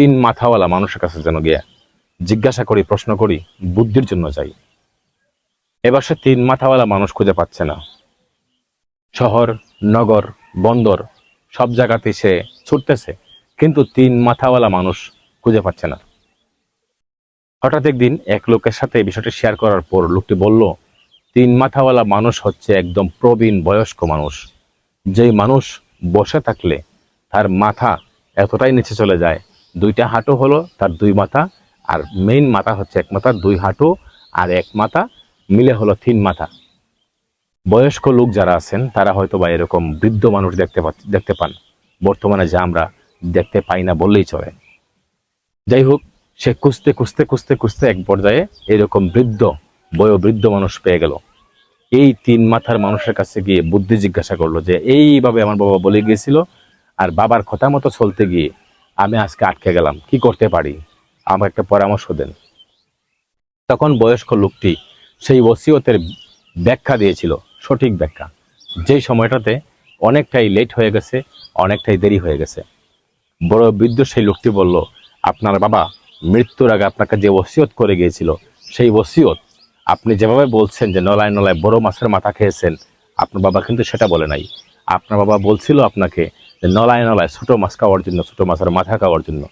তিন মাথাওয়ালা মানুষের কাছে যেন গিয়ে জিজ্ঞাসা করি, প্রশ্ন করি, বুদ্ধির জন্য যাই। এবার সে তিন মাথাওয়ালা মানুষ খুঁজে পাচ্ছে না। শহর, নগর, বন্দর, সব জায়গাতে সে ছুটতেছে, কিন্তু তিন মাথাওয়ালা মানুষ খুঁজে পাচ্ছে না। হঠাৎ একদিন এক লোকের সাথে এই বিষয়টি শেয়ার করার পর লোকটি বলল, তিন মাথাওয়ালা মানুষ হচ্ছে একদম প্রবীণ বয়স্ক মানুষ। যেই মানুষ বসে থাকলে তার মাথা এতটাই নিচে চলে যায় দুইটা হাঁটু হলো তার দুই মাথা, আর মেইন মাথা হচ্ছে এক মাথা, দুই হাঁটু আর এক মাথা, মিলে হলো তিন মাথা। বয়স্ক লোক যারা আছেন, তারা হয়তো বা এরকম বৃদ্ধ মানুষ দেখতে দেখতে পান। বর্তমানে যা আমরা দেখতে পাই না বললেই চলে। যাই হোক, সে খুঁজতে খুঁজতে খুঁজতে খুঁজতে এক পর্যায়ে এরকম বৃদ্ধ, বয়োবৃদ্ধ মানুষ পেয়ে গেল। এই তিন মাথার মানুষের কাছে গিয়ে বুদ্ধি জিজ্ঞাসা করল যে, এইভাবে আমার বাবা বলে গিয়েছিল, আর বাবার কথা মতো চলতে গিয়ে আমি আজকে আটকে গেলাম। কি করতে পারি? আমাকে একটা পরামর্শ দেন। তখন বয়স্ক লোকটি সেই ওসিয়তের ব্যাখ্যা দিয়েছিল, সঠিক ব্যাখ্যা। যেই সময়টাতে অনেকটাই লেট হয়ে গেছে, অনেকটাই দেরি হয়ে গেছে। বড় বৃদ্ধ সেই লোকটি বলল, আপনার বাবা মৃত্যুর আগে আপনাকে যে ওসিয়ত করে গিয়েছিল, সেই ওসিয়ত আপনি যেভাবে বলছেন যে নলায় নলায় বড় মাছের মাথা খেয়েছেন, আপনার বাবা কিন্তু সেটা বলে নাই। আপনার বাবা বলছিল আপনাকে নলায় নলায় ছোটো মাছ খাওয়ার জন্য ছোটো মাছের মাথা খাওয়ার জন্য।